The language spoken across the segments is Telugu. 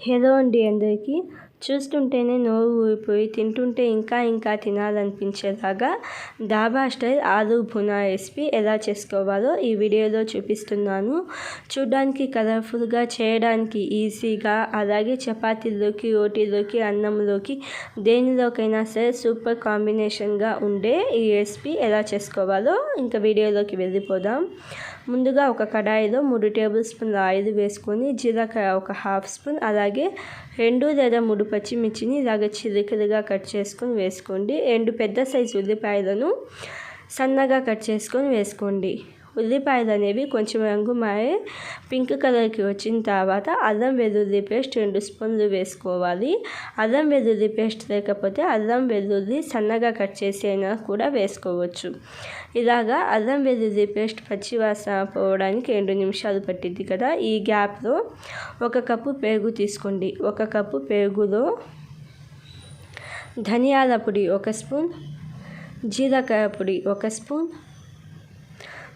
హలో అండి అందరికీ. చూస్తుంటేనే నోరు ఊరిపోయి తింటుంటే ఇంకా ఇంకా తినాలనిపించేలాగా డాబా స్టైల్ ఆలు భునా రెసిపీ ఎలా చేసుకోవాలో ఈ వీడియోలో చూపిస్తున్నాను. చూడ్డానికి కలర్ఫుల్గా చేయడానికి ఈజీగా అలాగే చపాతీలోకి రోటీలోకి అన్నంలోకి దేనిలోకైనా సరే సూపర్ కాంబినేషన్గా ఉండే ఈ రెసిపీ ఎలా చేసుకోవాలో ఇంకా వీడియోలోకి వెళ్ళిపోదాం. ముందుగా ఒక కడాయిలో మూడు టేబుల్ స్పూన్ల ఆయిల్ వేసుకొని జీలకర్ర ఒక హాఫ్ స్పూన్ అలాగే రెండు లేదా మూడు పచ్చిమిర్చిని ఇలాగ చిలికలుగా కట్ చేసుకొని వేసుకోండి. రెండు పెద్ద సైజు ఉల్లిపాయలను సన్నగా కట్ చేసుకొని వేసుకోండి. ఉల్లిపాయలు అనేవి కొంచెం రంగు మారి పింక్ కలర్కి వచ్చిన తర్వాత అల్లం వెల్లుల్లి పేస్ట్ రెండు స్పూన్లు వేసుకోవాలి. అల్లం వెల్లుల్లి పేస్ట్ లేకపోతే అల్లం వెల్లుల్లి సన్నగా కట్ చేసి అయినా కూడా వేసుకోవచ్చు. ఇలాగా అల్లం వెల్లుల్లి పేస్ట్ పచ్చివాసన పోవడానికి రెండు నిమిషాలు పట్టింది కదా. ఈ గ్యాప్లో ఒక కప్పు పెరుగు తీసుకోండి. ఒక కప్పు పెరుగులో ధనియాల పొడి ఒక స్పూన్ జీలకర్ర పొడి ఒక స్పూన్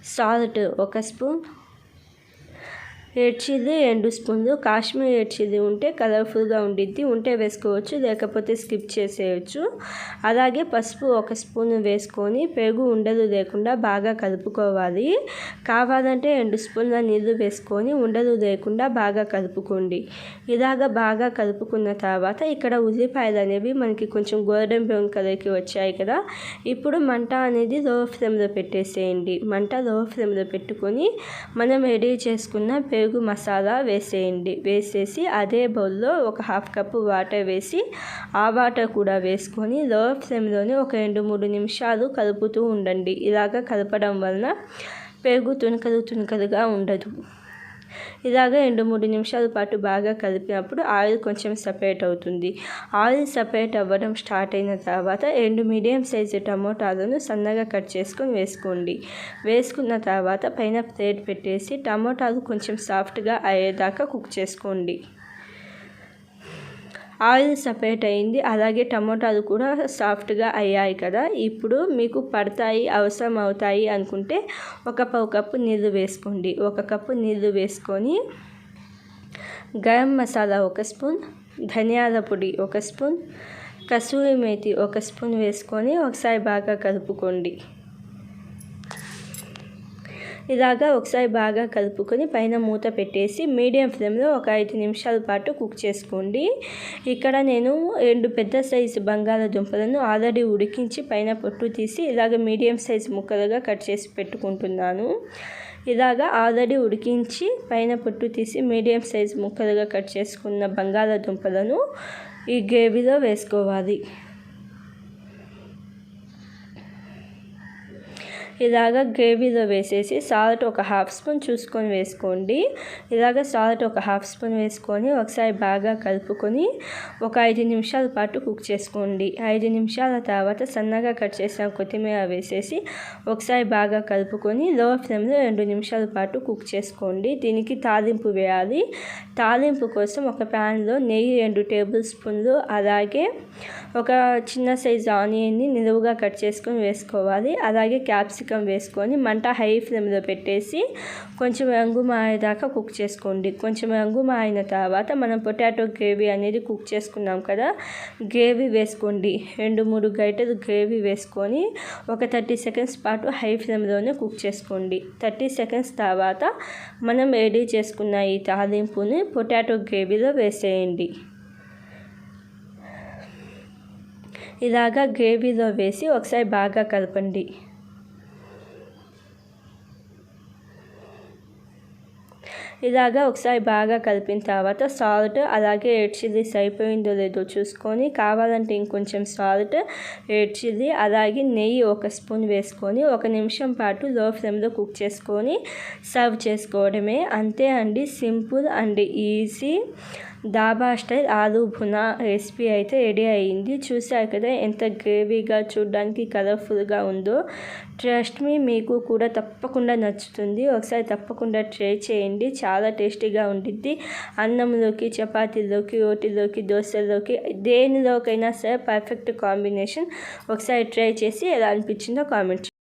సాల్ట్ ఒక స్పూన్ ఏడ్చిది ఎండు రెండు స్పూన్లు. కాశ్మీర్ ఏడ్చిది ఉంటే కలర్ఫుల్గా ఉండిద్ది. ఉంటే వేసుకోవచ్చు లేకపోతే స్కిప్ చేసేయచ్చు. అలాగే పసుపు ఒక స్పూన్ వేసుకొని పెరుగు ఉండలు లేకుండా బాగా కలుపుకోవాలి. కావాలంటే ఎండు స్పూన్ల నీళ్ళు వేసుకొని ఉండలు లేకుండా బాగా కలుపుకోండి. ఇలాగ బాగా కలుపుకున్న తర్వాత ఇక్కడ ఉల్లిపాయలు అనేవి మనకి కొంచెం గోల్డెన్ బ్రౌన్ కలర్కి వచ్చాయి కదా. ఇప్పుడు మంట అనేది లో ఫ్లేమ్లో పెట్టేసేయండి. మంట లో ఫ్లేమ్లో పెట్టుకొని మనం రెడీ చేసుకున్న పెరుగు పెరుగు మసాలా వేసేయండి. వేసేసి అదే బౌల్లో ఒక హాఫ్ కప్పు వాటర్ వేసి ఆ వాటర్ కూడా వేసుకొని లో ఫ్లేమ్లోనే ఒక రెండు మూడు నిమిషాలు కలుపుతూ ఉండండి. ఇలాగ కలపడం వలన పెరుగు తునకలు తునకలుగా ఉండదు. ఇలాగ రెండు మూడు నిమిషాల పాటు బాగా కలిపినప్పుడు ఆయిల్ కొంచెం సపరేట్ అవుతుంది. ఆయిల్ సపరేట్ అవ్వడం స్టార్ట్ అయిన తర్వాత రెండు మీడియం సైజు టమోటాలను సన్నగా కట్ చేసుకొని వేసుకోండి. వేసుకున్న తర్వాత పైన ప్లేట్ పెట్టేసి టమోటాలు కొంచెం సాఫ్ట్గా అయ్యేదాకా కుక్ చేసుకోండి. ఆయిల్ సపరేట్ అయింది. అలాగే టమోటాలు కూడా సాఫ్ట్గా అయ్యాయి కదా. ఇప్పుడు మీకు పడతాయి అవసరం అవుతాయి అనుకుంటే ఒక పావు కప్పు నీళ్ళు వేసుకోండి. ఒక కప్పు నీళ్ళు వేసుకొని గరం మసాలా ఒక స్పూన్ ధనియాల పొడి ఒక స్పూన్ కసూరి మేతి ఒక స్పూన్ వేసుకొని ఒకసారి బాగా కలుపుకోండి. ఇలాగా ఒకసారి బాగా కలుపుకొని పైన మూత పెట్టేసి మీడియం ఫ్లేమ్లో ఒక ఐదు నిమిషాల పాటు కుక్ చేసుకోండి. ఇక్కడ నేను రెండు పెద్ద సైజు బంగాళాదుంపలను ఆల్రెడీ ఉడికించి పైన పొట్టు తీసి ఇలాగ మీడియం సైజు ముక్కలుగా కట్ చేసి పెట్టుకుంటున్నాను. ఇలాగా ఆల్రెడీ ఉడికించి పైన పొట్టు తీసి మీడియం సైజు ముక్కలుగా కట్ చేసుకున్న బంగాళాదుంపలను ఈ గ్రేవీలో వేసుకోవాలి. ఇలాగ గ్రేవీలో వేసేసి సాల్ట్ ఒక హాఫ్ స్పూన్ చూసుకొని వేసుకోండి. ఇలాగ సాల్ట్ ఒక హాఫ్ స్పూన్ వేసుకొని ఒకసారి బాగా కలుపుకొని ఒక ఐదు నిమిషాల పాటు కుక్ చేసుకోండి. ఐదు నిమిషాల తర్వాత సన్నగా కట్ చేసిన కొత్తిమీర వేసేసి ఒకసారి బాగా కలుపుకొని లో ఫ్లేమ్లో రెండు నిమిషాల పాటు కుక్ చేసుకోండి. దీనికి తాలింపు వేయాలి. తాలింపు కోసం ఒక ప్యాన్లో నెయ్యి రెండు టేబుల్ స్పూన్లు అలాగే ఒక చిన్న సైజు ఆనియన్ని నిలువుగా కట్ చేసుకొని వేసుకోవాలి. అలాగే క్యాప్సికమ్ చికెన్ వేసుకొని మంట హై ఫ్లేమ్లో పెట్టేసి కొంచెం రంగు మారేదాకా కుక్ చేసుకోండి. కొంచెం రంగు మారిన తర్వాత మనం పొటాటో గ్రేవీ అనేది కుక్ చేసుకున్నాం కదా గ్రేవీ వేసుకోండి. రెండు మూడు గైటలు గ్రేవీ వేసుకొని ఒక థర్టీ సెకండ్స్ పాటు హై ఫ్లేమ్లోనే కుక్ చేసుకోండి. థర్టీ సెకండ్స్ తర్వాత మనం రెడీ చేసుకున్న ఈ తాలింపుని పొటాటో గ్రేవీలో వేసేయండి. ఇలాగా గ్రేవీలో వేసి ఒకసారి బాగా కలపండి. ఇలాగా ఒకసారి బాగా కలిపిన తర్వాత సాల్ట్ అలాగే రెడ్ చిల్లీస్ అయిపోయిందో లేదో చూసుకొని కావాలంటే ఇంకొంచెం సాల్ట్ రెడ్ చిల్లీ అలాగే నెయ్యి ఒక స్పూన్ వేసుకొని ఒక నిమిషం పాటు లో ఫ్లేమ్లో కుక్ చేసుకొని సర్వ్ చేసుకోవడమే. అంతే అండి. Simple and easy. Dhaba style aloo bhuna recipe అయితే రెడీ అయ్యింది. చూసారు కదా ఎంత గ్రేవీగా చూడడానికి కలర్ఫుల్గా ఉందో. ట్రస్ట్ మీ మీకు కూడా తప్పకుండా నచ్చుతుంది. ఒకసారి తప్పకుండా ట్రై చేయండి. చాలా టేస్టీగా ఉంటుంది అన్నంలోకి చపాతీలోకి రోటీలోకి దోశలోకి దేనిలోకైనా సరే పర్ఫెక్ట్ కాంబినేషన్. ఒకసారి ట్రై చేసి ఎలా అనిపించిందో కామెంట్